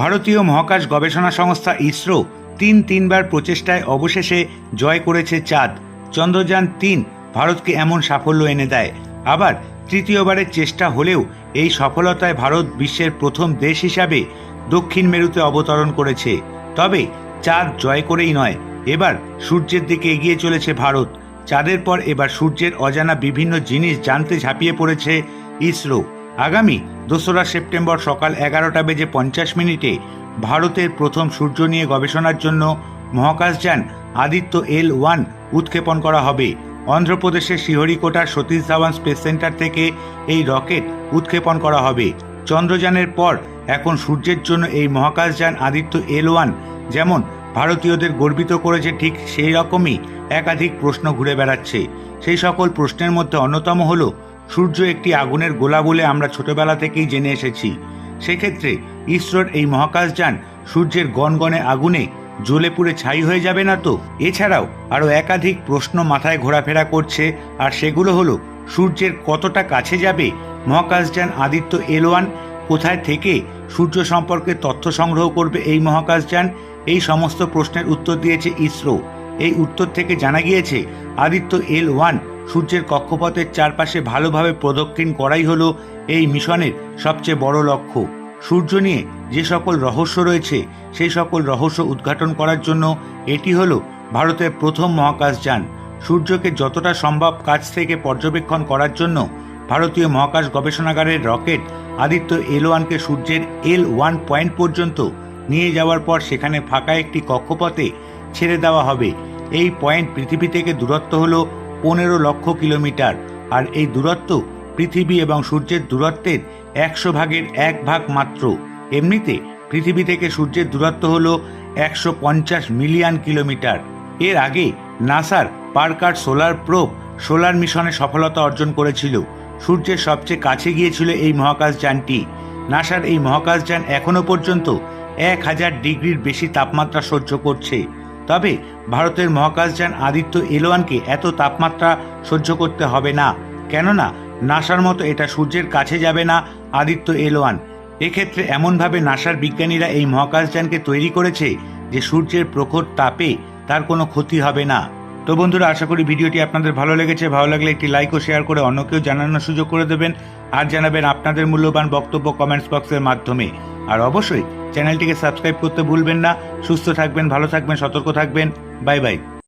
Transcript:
ভারতীয় মহাকাশ গবেষণা সংস্থা ইসরো তিন তিনবার প্রচেষ্টায় অবশেষে জয় করেছে চাঁদ। চন্দ্রযান তিন ভারতকে এমন সাফল্য এনে দেয়। আবার তৃতীয়বারের চেষ্টা হলেও এই সফলতায় ভারত বিশ্বের প্রথম দেশ হিসাবে দক্ষিণ মেরুতে অবতরণ করেছে। তবে চাঁদ জয় করেই নয়, এবার সূর্যের দিকে এগিয়ে চলেছে ভারত। চাঁদের পর এবার সূর্যের অজানা বিভিন্ন জিনিস জানতে ঝাঁপিয়ে পড়েছে ইসরো। আগামী দোসরা সেপ্টেম্বর সকাল এগারোটা বেজে পঞ্চাশ মিনিটে ভারতের প্রথম সূর্য নিয়ে গবেষণার জন্য মহাকাশযান আদিত্য এল ওয়ান উৎক্ষেপণ করা হবে। অন্ধ্রপ্রদেশের শিহরিকোটার সতীশ ধাওয়ান স্পেস সেন্টার থেকে এই রকেট উৎক্ষেপণ করা হবে। চন্দ্রযানের পর এখন সূর্যের জন্য এই মহাকাশযান আদিত্য এল ওয়ান। যেমন ভারতীয়দের গর্বিত করেছে ঠিক সেই রকমই একাধিক প্রশ্ন ঘুরে বেড়াচ্ছে। সেই সকল প্রশ্নের মধ্যে অন্যতম হল সূর্য একটি আগুনের গোলা বলে আমরা ছোটবেলা থেকেই জেনে এসেছি। সেক্ষেত্রে ইসরোর এই মহাকাশযান সূর্যের গনগনে আগুনে জ্বলে পুড়ে ছাই হয়ে যাবে না তো? এছাড়াও আরও একাধিক প্রশ্ন মাথায় ঘোরাফেরা করছে, আর সেগুলো হলো, সূর্যের কতটা কাছে যাবে? মহাকাশযান আদিত্য এল ওয়ান কোথায় থেকে সূর্য সম্পর্কে তথ্য সংগ্রহ করবে এই মহাকাশযান? এই সমস্ত প্রশ্নের উত্তর দিয়েছে ইসরো। এই উত্তর থেকে জানা গিয়েছে, আদিত্য এল ওয়ান সূর্যের কক্ষপথের চারপাশে ভালোভাবে প্রদক্ষিণ করাই হলো এই মিশনের সবচেয়ে বড় লক্ষ্য। সূর্য নিয়ে যে সকল রহস্য রয়েছে, সেই সকল রহস্য উদ্ঘাটন করার জন্য এটি হলো ভারতের প্রথম মহাকাশযান সূর্যকে যতটা সম্ভব কাছ থেকে পর্যবেক্ষণ করার জন্য ভারতীয় মহাকাশ গবেষণাগারের রকেট আদিত্য এল ওয়ানকে সূর্যের এল ওয়ান পয়েন্ট পর্যন্ত নিয়ে যাওয়ার পর সেখানে ফাঁকা একটি কক্ষপথে ছেড়ে দেওয়া হবে। এই পয়েন্ট পৃথিবী থেকে দূরত্ব হলো পনেরো লক্ষ কিলোমিটার, আর এই দূরত্ব পৃথিবী এবং সূর্যের দূরত্বের একশো ভাগের এক ভাগ মাত্র। এমনিতে পৃথিবী থেকে সূর্যের দূরত্ব হলো একশো পঞ্চাশ মিলিয়ন কিলোমিটার। এর আগে নাসার পার্কার সোলার প্রোব সোলার মিশনে সফলতা অর্জন করেছিল। সূর্যের সবচেয়ে কাছে গিয়েছিল এই মহাকাশযানটি। নাসার এই মহাকাশযান এখনও পর্যন্ত এক হাজার ডিগ্রির বেশি তাপমাত্রা সহ্য করছে। তবে ভারতের মহাকাশযান আদিত্য এলোয়ানকে এত তাপমাত্রা সহ্য করতে হবে না। কেননা, নাসার মতো এটা সূর্যের কাছে যাবে না আদিত্য এলোয়ান। এক্ষেত্রে এমনভাবে নাসার বিজ্ঞানীরা এই মহাকাশযানকে তৈরি করেছে যে সূর্যের প্রখর তাপে তার কোনো ক্ষতি হবে না। তো বন্ধুরা, আশা করি ভিডিওটি আপনাদের ভালো লেগেছে। ভালো লাগলে একটি লাইক ও শেয়ার করে অন্যকেও জানানোর সুযোগ করে দেবেন। আর জানাবেন আপনাদের মূল্যবান বক্তব্য কমেন্টস বক্সের মাধ্যমে। আর অবশ্যই চ্যানেলটিকে সাবস্ক্রাইব করতে ভুলবেন না। সুস্থ থাকবেন, ভালো থাকবেন, সতর্ক থাকবেন। Bye bye.